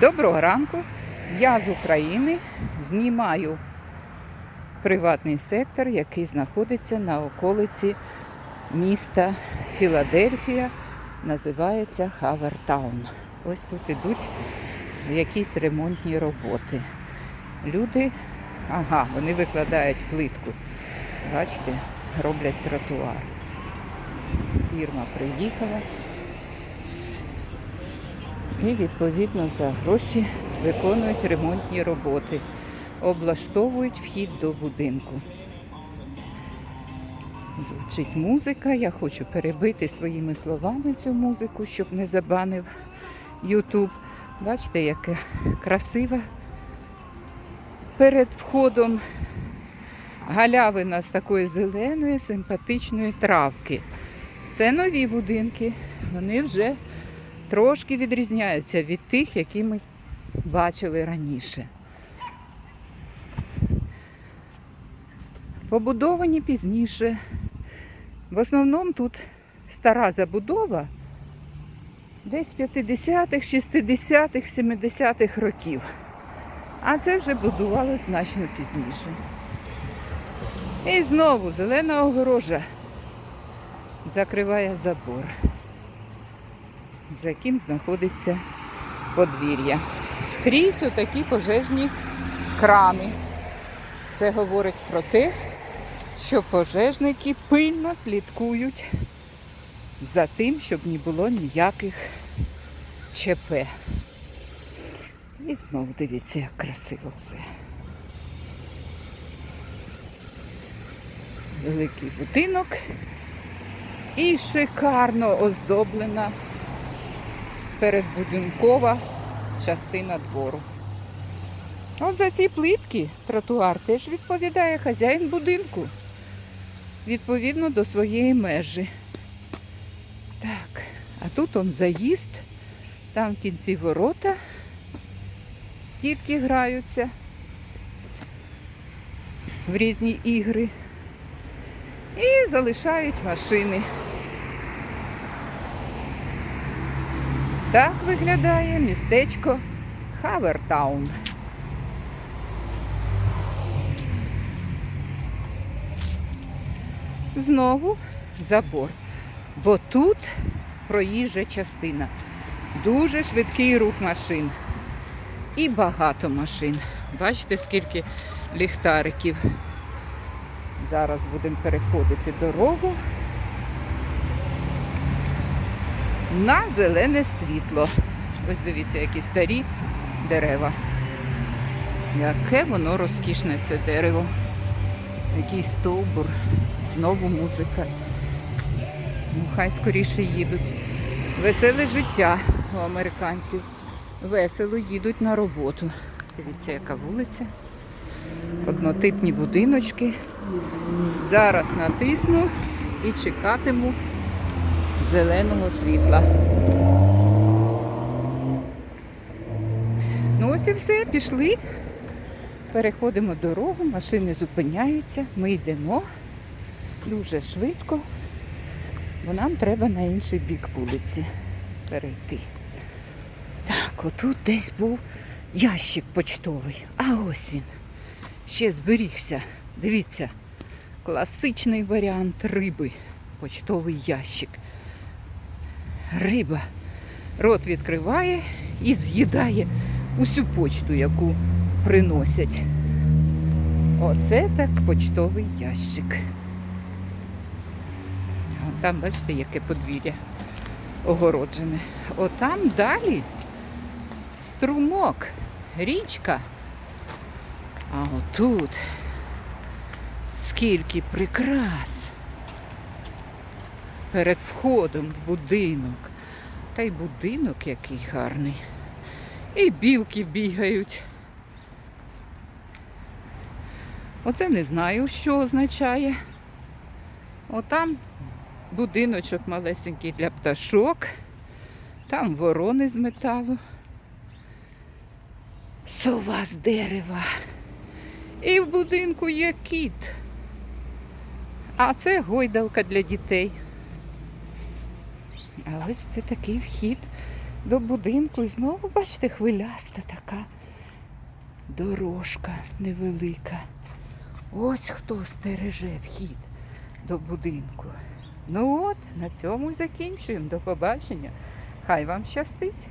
Доброго ранку. Я з України знімаю приватний сектор, який знаходиться на околиці міста Філадельфія. Називається Хавертаун. Ось тут ідуть якісь ремонтні роботи. Люди, ага, вони викладають плитку. Бачите, роблять тротуар. Фірма приїхала. І відповідно за гроші виконують ремонтні роботи, облаштовують вхід до будинку. Звучить музика. Я хочу перебити своїми словами цю музику, щоб не забанив Ютуб. Бачите, яка красива перед входом галявина з такої зеленої, симпатичної травки. Це нові будинки. Вони вже трошки відрізняються від тих, які ми бачили раніше. Побудовані пізніше. В основному тут стара забудова десь 50-х, 60-х, 70-х років. А це вже будувалося значно пізніше. І знову зелена огорожа закриває забор за яким знаходиться подвір'я. Скрізь отакі пожежні крани. Це говорить про те, що пожежники пильно слідкують за тим, щоб не було ніяких ЧП. І знову дивіться, як красиво все. Великий будинок і шикарно оздоблена передбудинкова частина двору. От за ці плитки тротуар теж відповідає хазяїн будинку. Відповідно до своєї межі. Так, а тут он заїзд, там в кінці ворота. Дітки граються в різні ігри. І залишають машини. Так виглядає містечко Хавертаун. Знову забор. Бо тут проїжджа частина. Дуже швидкий рух машин. І багато машин. Бачите, скільки ліхтариків. Зараз будемо переходити дорогу. На зелене світло. Ось дивіться, які старі дерева. Яке воно розкішне це дерево. Який стовбур. Знову музика. Ну, хай скоріше їдуть. Веселе життя у американців. Весело їдуть на роботу. Дивіться, яка вулиця. Однотипні будиночки. Зараз натисну і чекатиму зеленого світла. Ну ось і все, пішли. Переходимо дорогу, машини зупиняються, ми йдемо дуже швидко, бо нам треба на інший бік вулиці перейти. Так, отут десь був ящик почтовий. А ось він. Ще зберігся. Дивіться, класичний варіант риби. Почтовий ящик риба рот відкриває і з'їдає усю почту, яку приносять. Оце так почтовий ящик. Там, бачите, яке подвір'я огороджене. Отам далі струмок, річка. А отут скільки прикрас перед входом в будинок. Та й будинок який гарний. І білки бігають. Оце не знаю, що означає. Отам будиночок малесенький для пташок. Там ворони з металу. Сова з дерева. І в будинку є кіт. А це гойдалка для дітей. А ось це такий вхід до будинку. І знову, бачите, хвиляста така дорожка невелика. Ось хто стереже вхід до будинку. Ну от, на цьому закінчуємо. До побачення. Хай вам щастить!